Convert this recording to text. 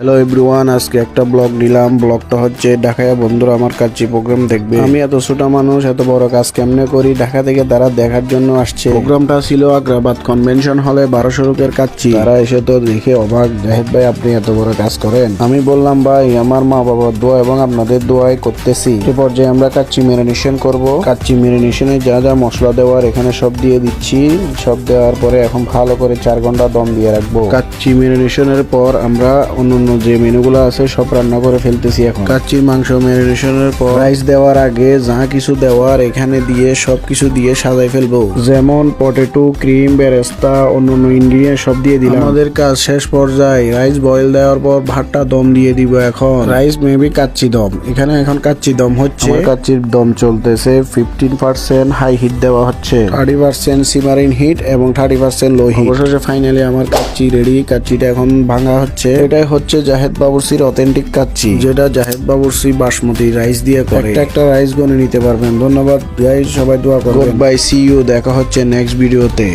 Hello everyone আজকে একটা blog নিলাম। ব্লগটা হচ্ছে ঢাকায় বন্ধুরা আমার কাছে প্রোগ্রাম দেখবে। আমি এত ছোট মানুষ এত বড় কাজ কেমনে করি? ঢাকা থেকে তারা দেখার জন্য আসছে। প্রোগ্রামটা ছিল আগ্রাবাদ কনভেনশন হলে বারোশো রুপের কাচ্ছি তারা এসে তো দেখে অবাক জাহেদ ভাই আপনি এত বড় কাজ করেন? আমি বললাম ভাই আমার মা বাবার দোয়া এবং আপনাদের দোয়াই করতেছি। এ পর্যায়ে আমরা কাচ্চি ম্যারিনেশন করব। কাচ্চি ম্যারিনেশনে যা যা মশলা দেওয়ার এখানে সব দিয়ে দিচ্ছি। সব দেওয়ার পরে এখন ভালো করে চার ঘণ্টা দম দিয়ে রাখব। কাচ্চি ম্যারিনেশনের পর আমরা অন্য অন্য যে মেনুগুলো আছে সব রান্না করে ফেলতেছি এখন। কাচ্চির মাংস ম্যারিনেশনের পর রাইস দেওয়ার আগে যা কিছু দেওয়ার এখানে দিয়ে সব কিছু দিয়ে সাজাই ফেলব। যেমন পটেটো ক্রিম বেরেস্তা অন্য অন্য ইনগ্রিডিয়েন্ট সব দিয়ে দিলাম। আমাদের কাজ শেষ পর্যায়ে রাইস বয়েল দেওয়ার পর ভাতটা দম দিয়ে দিব এখন। রাইস মেবি কাচ্চি দম। এখানে এখন কাচ্চি দম হচ্ছে। কাচ্চির দম চলতেছে ফিফটিন পার্সেন্ট হাই হিট দেওয়া হচ্ছে। থার্টি পার্সেন্ট সিমারিন হিট এবং থার্টি পার্সেন্ট লো হিট অবশেষে ফাইনালি আমার কাচ্চি রেডি কাচ্চিটা এখন ভাঙা হচ্ছে। এটাই হচ্ছে জাহেদ বাবুরসির অথেন্টিক কাচ্চি যেটা জাহেদ বাবুরসি বাসমতি রাইস দিয়ে করে। একটা একটা রাইস গনে নিতে পারবেন। ধন্যবাদ। গাইজ সবাই দোয়া করবেন। বাই সি ইউ দেখা হচ্ছে নেক্সট ভিডিওতে